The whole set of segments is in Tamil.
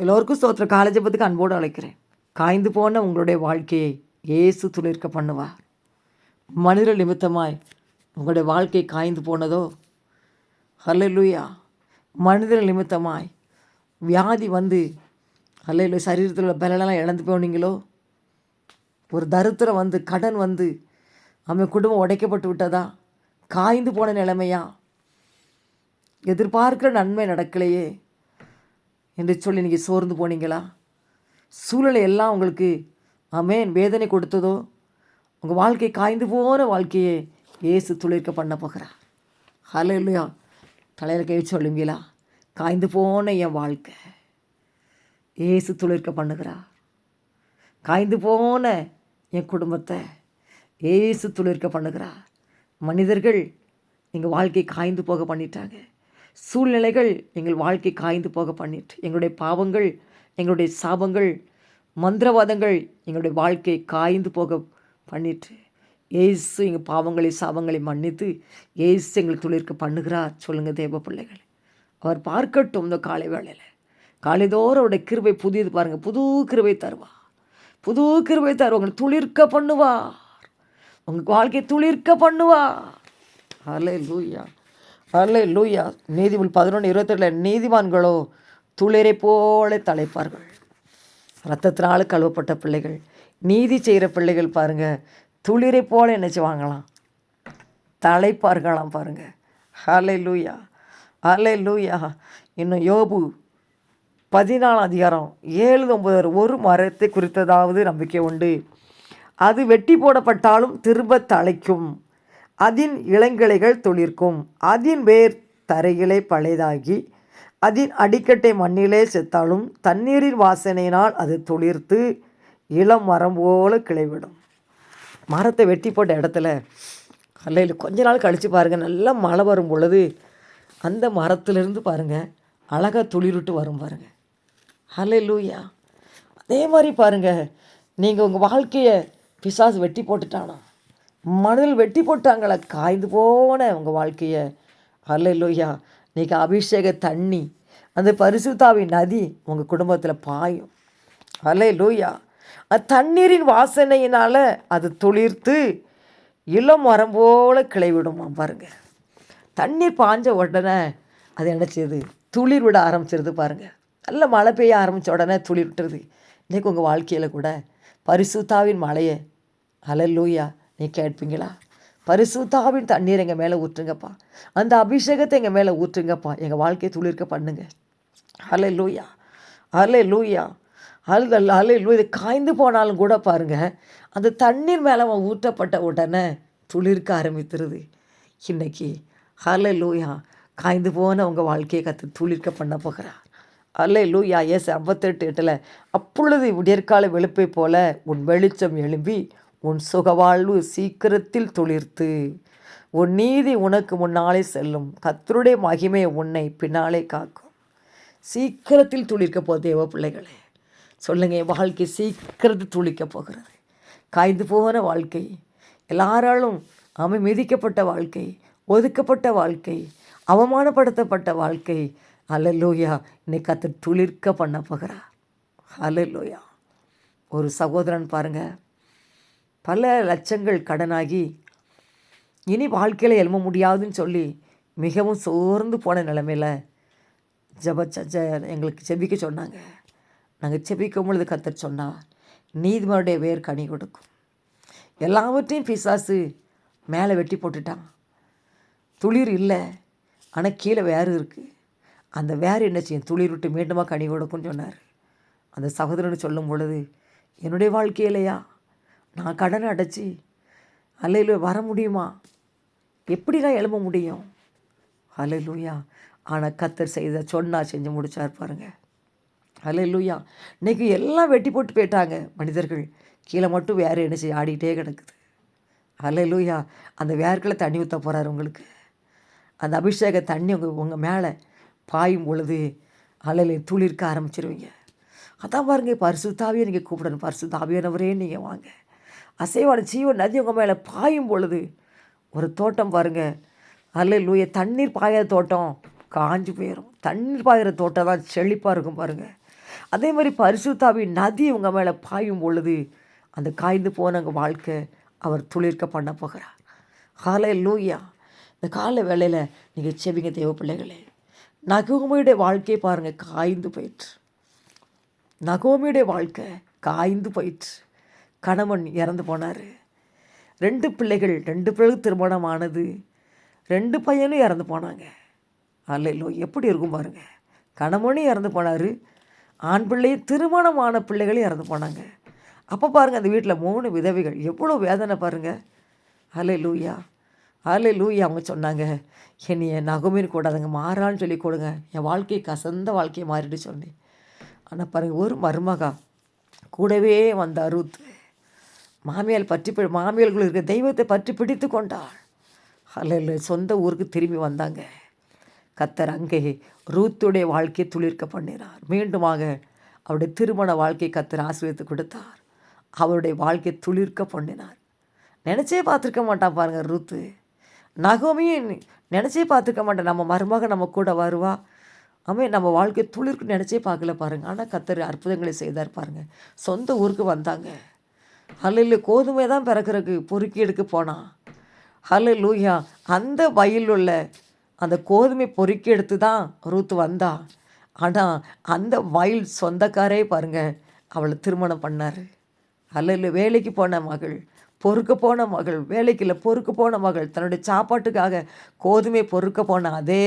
எல்லோருக்கும் ஸ்தோத்திர பற்றி அன்போடு அழைக்கிறேன். காய்ந்து போன உங்களுடைய வாழ்க்கையை இயேசு துளிர்க்க பண்ணுவார். மனிதர் நிமித்தமாய் உங்களுடைய வாழ்க்கை காய்ந்து போனதோ? ஹல்லேலூயா. மனிதர் நிமித்தமாய் வியாதி வந்து ஹல்லேலூயா சரீரத்தில் உள்ள பலனெல்லாம் இழந்து போனீங்களோ? ஒரு தரித்திரம் வந்து கடன் வந்து அவன் குடும்பம் உடைக்கப்பட்டு விட்டதா? காய்ந்து போன நிலைமையா? எதிர்பார்க்கிற நன்மை நடக்கலையே. என்று சொல்லி நீங்கள் சோர்ந்து போனீங்களா? சூழலை எல்லாம் உங்களுக்கு அமேன் வேதனை கொடுத்ததோ? உங்கள் வாழ்க்கை காய்ந்து போன வாழ்க்கையை இயேசு துளிர்க்க பண்ண போகிறார். ஹலோ இல்லையா தலையில் கை சொல்லுவீங்களா? காய்ந்து போன என் வாழ்க்கை. ஏசு துளிர்க்க பண்ணுகிறார். காய்ந்து போன என் குடும்பத்தை ஏசு துளிர்க்க பண்ணுகிறார். மனிதர்கள் எங்கள் வாழ்க்கை காய்ந்து போக பண்ணிட்டாங்க. சூழ்நிலைகள் எங்கள் வாழ்க்கை காய்ந்து போக பண்ணிட்டு எங்களுடைய பாவங்கள் எங்களுடைய சாபங்கள் மந்திரவாதங்கள் எங்களுடைய வாழ்க்கை காய்ந்து போக பண்ணிட்டு ஏசு எங்கள் பாவங்களை சாபங்களை மன்னித்து ஏசு எங்களை துளிர்க்க பண்ணுகிறார். சொல்லுங்கள் தேவ பிள்ளைகள். அவர் பார்க்கட்டும் இந்த காலை வேளையில். காலைதோறும் அவருடைய கிருபை புதியது பாருங்கள் புது கிருபை தருவா புது கிருபை தருவாங்க துளிர்க்க பண்ணுவார். உங்கள் வாழ்க்கையை துளிர்க்க பண்ணுவார். அலே லூயா அல்லே லூயா நீதிமொழி பதினொன்று இருபத்தெட்டில் நீதிமான்களோ துளிரை போல தலைப்பார்கள். ரத்தத்தினால் கழுவப்பட்ட பிள்ளைகள் நீதி செய்கிற பிள்ளைகள் பாருங்கள் துளிரை போல என்ன செய்வாங்களாம்? தலைப்பார்களாம் பாருங்கள் ஹலே லூயா ஹலே லூயா இன்னும் யோபு பதினாலாம் அதிகாரம் ஏழு ஒன்பது ஒரு மரத்தை குறித்ததாவது நம்பிக்கை உண்டு. அது வெட்டி போடப்பட்டாலும் திரும்ப தழைக்கும் அதின் இளங்கிளைகள் துளிர்க்கும். அதின் வேர் தரையிலே பழையதாகி அதின் அடிக்கட்டை மண்ணிலே செத்தாலும் தண்ணீரின் வாசனையினால் அது துளிர்த்து இளம் மரம் போல கிளைவிடும். மரத்தை வெட்டி போட்ட இடத்துல அல்லையில் கொஞ்ச நாள் கழித்து பாருங்கள் நல்லா மழை வரும் பொழுது அந்த மரத்துலேருந்து பாருங்கள் அழகாக துளிர்விட்டு வரும் பாருங்கள் ஹலே லூயா அதே மாதிரி பாருங்கள் நீங்கள் உங்கள் வாழ்க்கையை பிசாசு வெட்டி போட்டுட்டானா? மணல் வெட்டி போட்டாங்களே? காய்ந்து போன உங்கள் வாழ்க்கையை. அல்ல இல்லையா இன்றைக்கி அபிஷேக தண்ணி அந்த பரிசுத்தாவின் நதி உங்கள் குடும்பத்தில் பாயும். அல்ல லூயா அது தண்ணீரின் வாசனையினால் அது துளிர்த்து இளம் மரம் போல் கிளைவிடுமா பாருங்கள் தண்ணீர் பாஞ்ச உடனே அது என்ன செய்யுது துளிர் விட ஆரம்பிச்சிருது பாருங்கள் நல்ல மழை பெய்ய ஆரம்பித்த உடனே துளிர் விட்டுருது. இன்றைக்கி உங்கள் வாழ்க்கையில் கூட பரிசுத்தாவின் மழையை. அலல்லூயா. நீ கேட்பீங்களா பரிசுத்தாவின் தண்ணீர் எங்கள் மேலே ஊற்றுங்கப்பா. அந்த அபிஷேகத்தை எங்கள் மேலே ஊற்றுங்கப்பா. எங்கள் வாழ்க்கையை துளிர்க்க பண்ணுங்க. அலை லூயா அலை லூயா அழுதல் அலை லூ இது காய்ந்து போனாலும் கூட பாருங்கள் அந்த தண்ணீர் மேலே அவன் ஊற்றப்பட்ட உடனே துளிர்க்க ஆரம்பித்துருது. இன்னைக்கு ஹலே லூயா காய்ந்து போன உங்கள் வாழ்க்கையை கற்று துளிர்க்க பண்ண போகிறார். அல்லே லூயா எஸ் ஐம்பத்தெட்டு எட்டில் அப்பொழுது விடியற்கால வெளுப்பை போல உன் வெளிச்சம் எழும்பி உன் சுகவாழ்வு சீக்கிரத்தில் துளிர்த்து. உன் நீதி உனக்கு முன்னாலே செல்லும். கத்தருடைய மகிமை உன்னை பின்னாலே காக்கும். சீக்கிரத்தில் துளிர்க்க போ தேவ பிள்ளைகளே சொல்லுங்க என் வாழ்க்கை சீக்கிரத்தில் துளிக்க போகிறது. காய்ந்து போகிற வாழ்க்கை எல்லாராலும் அமை மிதிக்கப்பட்ட வாழ்க்கை ஒதுக்கப்பட்ட வாழ்க்கை அவமானப்படுத்தப்பட்ட வாழ்க்கை. அலலோயா இன்னைக்கு கற்று துளிர்க்க பண்ண போகிறா அலலோயா ஒரு சகோதரன் பாருங்கள் பல லட்சங்கள் கடனாகி இனி வாழ்க்கையில் எழும முடியாதுன்னு சொல்லி மிகவும் சோர்ந்து போன நிலமையில் ஜப ஜ எங்களுக்கு செபிக்க சொன்னாங்க. நாங்கள் செபிக்கும் பொழுது கத்தர் சொன்னால் நீதிமனுடைய வேர் கனி கொடுக்கும். எல்லாவற்றையும் பிசாசு மேலே வெட்டி போட்டுட்டான். துளிர் இல்லை ஆனால் கீழே வேறு இருக்குது அந்த வேறு என்ன செய்யும்? துளிர் விட்டு மீண்டுமாக கனி கொடுக்கும்னு சொன்னார். அந்த சகோதரன் சொல்லும் பொழுது என்னுடைய வாழ்க்கையிலையா? நான் கடனை அடைச்சி அலையில வர முடியுமா? எப்படிலாம் எழும்ப முடியும்? அலையிலூயா ஆனால் கத்தர் செய்த சொன்னா செஞ்சு முடிச்சார் பாருங்க. அலையிலூயா இன்றைக்கி எல்லாம் வெட்டி போட்டு போயிட்டாங்க மனிதர்கள். கீழே மட்டும் வேறு என்ன செய்ய ஆடிக்கிட்டே கிடக்குது. அலையிலூயா அந்த வேர்களை தண்ணி ஊற்ற போகிறார் உங்களுக்கு. அந்த அபிஷேக தண்ணி உங்கள் உங்கள் மேலே பாயும் பொழுது அலையில் துளிர்க்க ஆரம்பிச்சிருவீங்க. அதான் பாருங்க பரிசுத்தாவே நீங்கள் கூப்பிடணும். பரிசுத்தாவியானவரே நீங்கள் வாங்க. அசைவான ஜீவ நதி உங்கள் மேலே பாயும் பொழுது ஒரு தோட்டம் பாருங்கள் அல்ல லூய தண்ணீர் பாயிற தோட்டம். காஞ்சி போயிடும் தண்ணீர் பாயிற தோட்டம் தான் செழிப்பாக இருக்கும் பாருங்கள் அதே மாதிரி பரிசுத்தாவின் நதி உங்கள் மேலே பாயும் பொழுது அந்த காய்ந்து போனவங்க வாழ்க்கை அவர் துளிர்க்க பண்ண போகிறார். காலை லூயா இந்த காலை வேலையில் நீங்கள் செவிங்க தேவ பிள்ளைகளே. நகோமியுடைய வாழ்க்கையை பாருங்கள் காய்ந்து போயிற்று. நகோமியுடைய வாழ்க்கை காய்ந்து போயிற்று. கணவன் இறந்து போனார். ரெண்டு பிள்ளைகள் ரெண்டு பிள்ளைகள் திருமணம் ஆனது ரெண்டு பையனும் இறந்து போனாங்க. அல்ல எப்படி இருக்கும் பாருங்க. கணவனும் இறந்து போனார். ஆண் பிள்ளையும் திருமணமான பிள்ளைகளும் இறந்து போனாங்க. அப்போ பாருங்கள் அந்த வீட்டில் மூணு விதவைகள். எவ்வளோ வேதனை பாருங்கள் அலை லூயா அலை லூயா அவங்க சொன்னாங்க. என்னைய நகுமின்னு கூடாதுங்க மாறான்னு சொல்லி கொடுங்க. என் வாழ்க்கையை கசந்த வாழ்க்கையை மாறிட்டு சொன்னேன். ஆனால் பாருங்கள் ஒரு மருமகா கூடவே வந்த ரூத் மாமியால் பற்றி பி இருக்க தெய்வத்தை பற்றி பிடித்து கொண்டாள். அல்ல சொந்த ஊருக்கு திரும்பி வந்தாங்க. கத்தர் அங்கே ரூத்துடைய வாழ்க்கையை துளிர்க்க பண்ணினார். மீண்டுமாக அவருடைய திருமண வாழ்க்கை கத்தர் ஆசிரியத்து கொடுத்தார். அவருடைய வாழ்க்கையை துளிர்க்க பண்ணினார். நினச்சே பார்த்துருக்க மாட்டான் பாருங்கள் ரூத்து. நகமையும் நினச்சே பார்த்துருக்க மாட்டேன். நம்ம மருமக நம்ம கூட வருவா. அமே நம்ம வாழ்க்கை துளிர்க்கு நினச்சே பார்க்கல பாருங்கள் ஆனால் கத்தர் அற்புதங்களை செய்தார் பாருங்கள் சொந்த ஊருக்கு வந்தாங்க. அல்ல கோதுமை தான் பிறக்கிறதுக்கு பொறுக்கி எடுக்க போனான் ஹலோ லூயா அந்த வயலில் உள்ள அந்த கோதுமை பொறுக்கி எடுத்து தான் ரூத்து வந்தா. ஆனால் அந்த வயல் சொந்தக்காரே பாருங்கள் அவளை திருமணம் பண்ணார். அல்ல வேலைக்கு போன மகள் பொறுக்க போன மகள் வேலைக்கு இல்லை பொறுக்க போன மகள் தன்னுடைய சாப்பாட்டுக்காக கோதுமை பொறுக்க போன அதே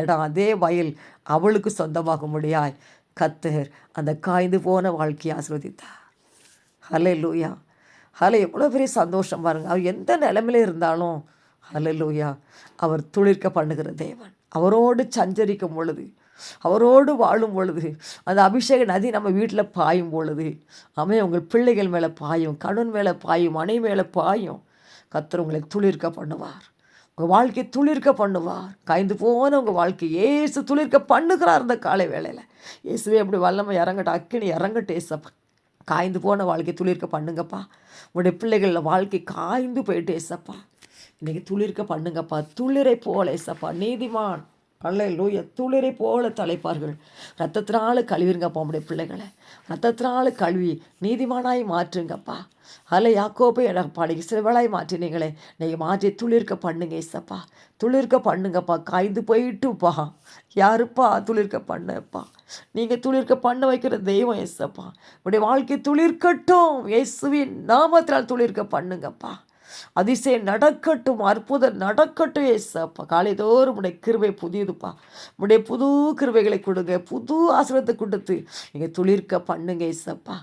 இடம் அதே வயல் அவளுக்கு சொந்தமாக முடியாய். கத்தர் அந்த காய்ந்து போன வாழ்க்கையை ஆசிர்வதித்தார். ஹலே லூயா ஹலே எவ்வளோ பெரிய சந்தோஷம் பாருங்கள் அவர் எந்த நிலைமையில இருந்தாலும் ஹலே லூயா அவர் துளிர்க்க பண்ணுகிற தேவன். அவரோடு சஞ்சரிக்கும் பொழுது அவரோடு வாழும் பொழுது அந்த அபிஷேக நதி நம்ம வீட்டில் பாயும் பொழுது அவன் உங்கள் பிள்ளைகள் மேலே பாயும் கணவன் மேலே பாயும் மனை மேலே பாயும் கத்தர் உங்களை துளிர்க்க பண்ணுவார். உங்கள் வாழ்க்கையை துளிர்க்க பண்ணுவார். காய்ந்து போன உங்கள் வாழ்க்கை ஏசு துளிர்க்க பண்ணுகிறார் இந்த காலை வேளையில். இயேசுவே அப்படி வல்லமை இறங்கட்டும். அக்கினி இறங்கட்டும் ஏசப்பா. காய்ந்து போன வாழ்க்கை துளிர்க்க பண்ணுங்கப்பா. உங்களுடைய பிள்ளைகளில் வாழ்க்கை காய்ந்து போயிட்டு ஏசப்பா. இன்றைக்கி துளிர்க்க பண்ணுங்கப்பா. துளிரை போல ஏசப்பா. நீதிமான். அல்ல லூய துளிரை போல தலைப்பார்கள். ரத்தத்தினால கழுவிருங்கப்பா உடைய பிள்ளைகளை. ரத்தத்தினால கழுவி நீதிமானாய் மாற்றுங்கப்பா அல்ல யாக்கோப்பை எனக்கு நீங்கள் சிறுவலாய் மாற்றினீங்களே. நீங்கள் மாற்றி துளிர்க்க பண்ணுங்க ஏசப்பா. துளிர்க்க பண்ணுங்கப்பா காய்ந்து போயிட்டுப்பா யாருப்பா துளிர்க்க பண்ணப்பா நீங்கள் துளிர்க்க பண்ண வைக்கிற தெய்வம் ஏசப்பா. உடைய வாழ்க்கை துளிர்க்கட்டும். இயேசுவின் நாமத்தினால் துளிர்க்க பண்ணுங்கப்பா அதிசயம் நடக்கட்டும் அற்புதம் நடக்கட்டும் ஏசப்பா. காலைதோறும் உடைய கிருவை புதியதுப்பா. உடைய புது கிருவைகளை கொடுங்க புது ஆசிரத்தை கொடுத்து நீங்கள் துளிர்க்க பண்ணுங்க ஏசப்பா.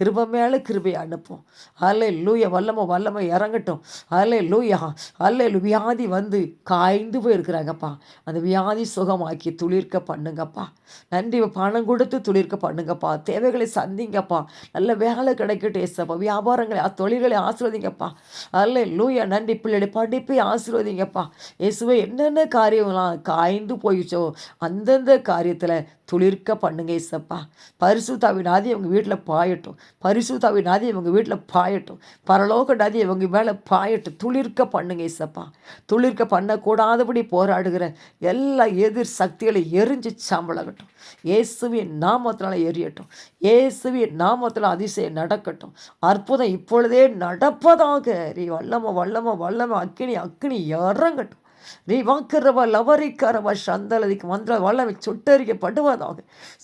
கிருப மேலே கிருபை அனுப்பும். அல்ல லூயா வல்லம வல்லம இறங்கட்டும். அல்ல லூயா அல்ல வியாதி வந்து காய்ந்து போயிருக்கிறாங்கப்பா. அந்த வியாதி சுகமாக்கி துளிர்க்க பண்ணுங்கப்பா. நன்றி பணம் கொடுத்து துளிர்க்க பண்ணுங்கப்பா. தேவைகளை சந்திங்கப்பா. நல்ல வேலை கிடைக்கட்டும் ஏசப்பா. வியாபாரங்களை தொழில்களை ஆசிர்வதிங்கப்பா. அல்ல லூயா நன்றி பிள்ளைகளை படிப்பை ஆசிர்வதிங்கப்பா. இயேசுவை என்னென்ன காரியம்லாம் காய்ந்து போயிச்சோ அந்தந்த காரியத்தில் துளிர்க்க பண்ணுங்க இசப்பா. பரிசுத்தாவின் ஆதி இவங்க வீட்டில் பாயட்டும். பரிசுத்தாவின் ஆதி இவங்க வீட்டில் பாயட்டும். பரலோக நதி இவங்க மேலே பாயட்டும். துளிர்க்க பண்ணுங்க இசப்பா. துளிர்க்க பண்ணக்கூடாதபடி போராடுகிற எல்லா எதிர் சக்திகளை எரிஞ்சு சாம்பலாகட்டும். இயேசுவின் நாமத்தினால எரியட்டும். இயேசுவின் நாமத்தில் அதிசயம் நடக்கட்டும். அற்புதம் இப்பொழுதே நடப்பதாக. நீ வல்லம வல்லம வல்லம அக்கினி அக்கினி இறங்கட்டும். நீ வாக்குறவ லவரிக்கிறவ சந்தலதிக்கு மந்திர வல்லமை சுட்டரிக்கப்படுவதாக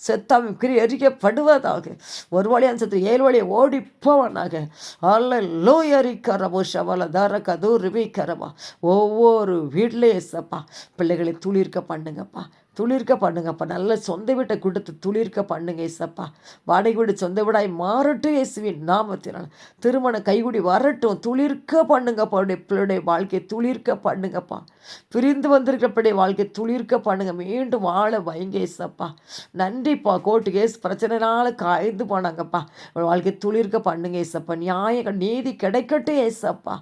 செத்தாவின் கிரி எரிக்கப்படுவதாக ஒரு வழியாக செத்து ஏழு வழியை ஓடி போவனாக அல்ல லோயரிக்கிறவோ சவல தர கதூர் ரிவிக்கிறவா ஒவ்வொரு வீட்லேயே சப்பா பிள்ளைகளை துளிர்க்க பண்ணுங்கப்பா துளிர்க்க பண்ணுங்கப்பா நல்ல சொந்த வீட்டை கொடுத்து துளிர்க்க பண்ணுங்க ஏசப்பா. வாடகை வீடு சொந்த வீடாய் மாறட்டும் இயேசுவின் நாமத்தினால். திருமண கைகுடி வரட்டும். துளிர்க்க பண்ணுங்கப்பா அவருடைய பிள்ளைடைய வாழ்க்கையை துளிர்க்க பண்ணுங்கப்பா பிரிந்து வந்திருக்கிறப்படைய வாழ்க்கையை துளிர்க்க பண்ணுங்க. மீண்டும் வாழ வைங்க ஏசப்பா. நன்றிப்பா. கோர்ட்டு கேஸ் பிரச்சனைனால காய்ந்து போனாங்கப்பா வாழ்க்கை துளிர்க்க பண்ணுங்க ஏசப்பா. நியாய நீதி கிடைக்கட்டும் ஏசப்பா.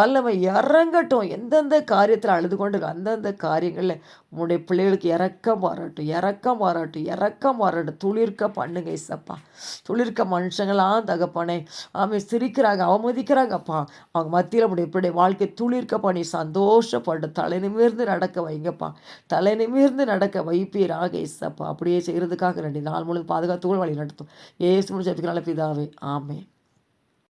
வல்லமை இறங்கட்டும். எந்தெந்த காரியத்தில் அழுது கொண்டு அந்தந்த காரியங்களில் உங்களுடைய பிள்ளைகளுக்கு இறக்க இறக்கம் பாராட்டும் இறக்கம் பாராட்டும் இறக்கம் வரட்டும். துளிர்க்க பண்ணுங்க இசப்பா துளிர்க்க மனுஷங்களாம் தகப்பனே. ஆமே சிரிக்கிறாங்க அவமதிக்கிறாங்கப்பா. அவங்க மத்தியில் அப்படி இப்படி வாழ்க்கை துளிர்க்க பண்ணி சந்தோஷப்பட்டு தலை நிமிர்ந்து நடக்க வைங்கப்பா. தலை நிமிர்ந்து நடக்க வைப்பீராக இசப்பா அப்படியே செய்கிறதுக்காக ரெண்டு நாள் முழுவதும் பாதுகாத்துக்குள் வழி நடத்தும். ஏசு முடிச்சதுக்கு நல்ல பிதாவே. ஆமே